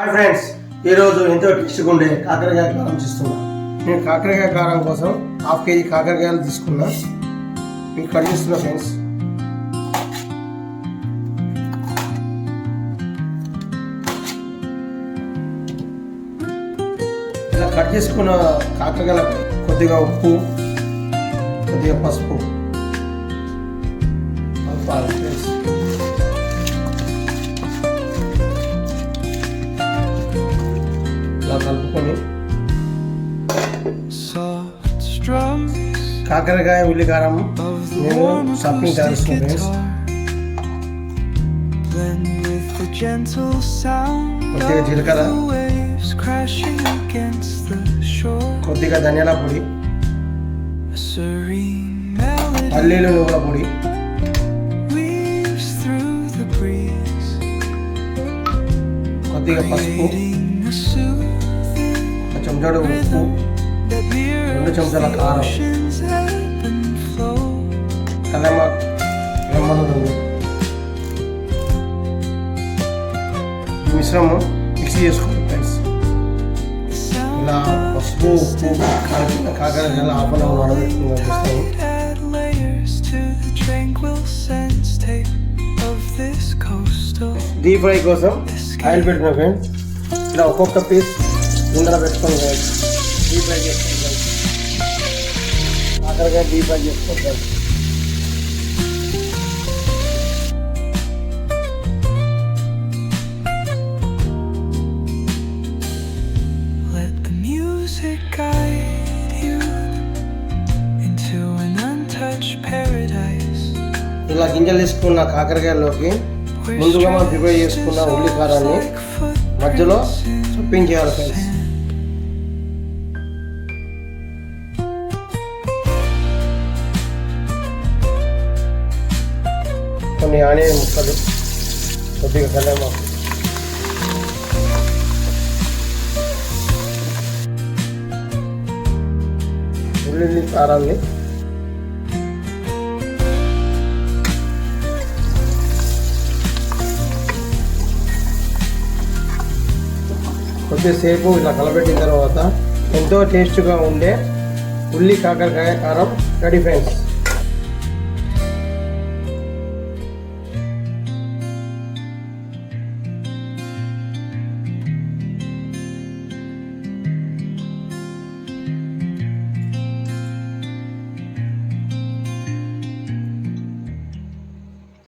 Hi friends ఈరోజు ఎంతో టేస్ట్గా ఉండే కాకరకాయ కారం చేస్తున్నా. నేను కాకరకాయ కారం కోసం హాఫ్ కేజీ కాకరకాయలు తీసుకున్నా. మీకు కట్ చేస్తున్నా ఫ్రెండ్స్. ఇలా కట్ చేసుకున్న కాకరకాయల కొద్దిగా ఉప్పు కొద్దిగా పసుపు. కాకరకాయ ఉల్లికారం of the నేను warm షాపింగ్ acoustic చేస్తున్నాను friends guitar blend with the gentle sound కొద్దిగా of జీలకర్ర. the waves crashing against the shore. కొద్దిగా ధనియాల పొడి A serene melody పల్లీలు నువ్వుల పొడి weaves through the breeze, కొద్దిగా పసుపు creating a soothing ఒక చెంచాడు ఉప్పు rhythm that చెంచాల కారం. ocean's ebb ఈ మిశ్రమం మిక్స్ చేసుకోండి ఫ్రెండ్స్. ఇలా పసుపు ఉప్పు కలిపిన కాకర half an hour deep fry కోసం ఆయిల్ పెట్టుకున్న ఫ్రెండ్స్. ఇలా ఒక్కొక్క పీస్ ఇందులో పెట్టుకోండి ఫ్రెండ్స్ కాకరకాయ paradise. ఇలా గింజలు తీసుకున్న కాకరకాయలోకి ముందుగా మనం ప్రిపేర్ చేసుకున్న ఉల్లి కారాన్ని like footprints మధ్యలో చొప్పించేయాలి ఫ్రెండ్స్ కొన్ని ఆనే ముక్కలు కొద్దిగా కల్లేమాకు ఉల్లి కారాన్ని కొద్దిసేపు ఇలా కలబెట్టిన తర్వాత ఎంతో టేస్ట్గా ఉండే ఉల్లి కాకరకాయ కారం రెడీ ఫ్రెండ్స్.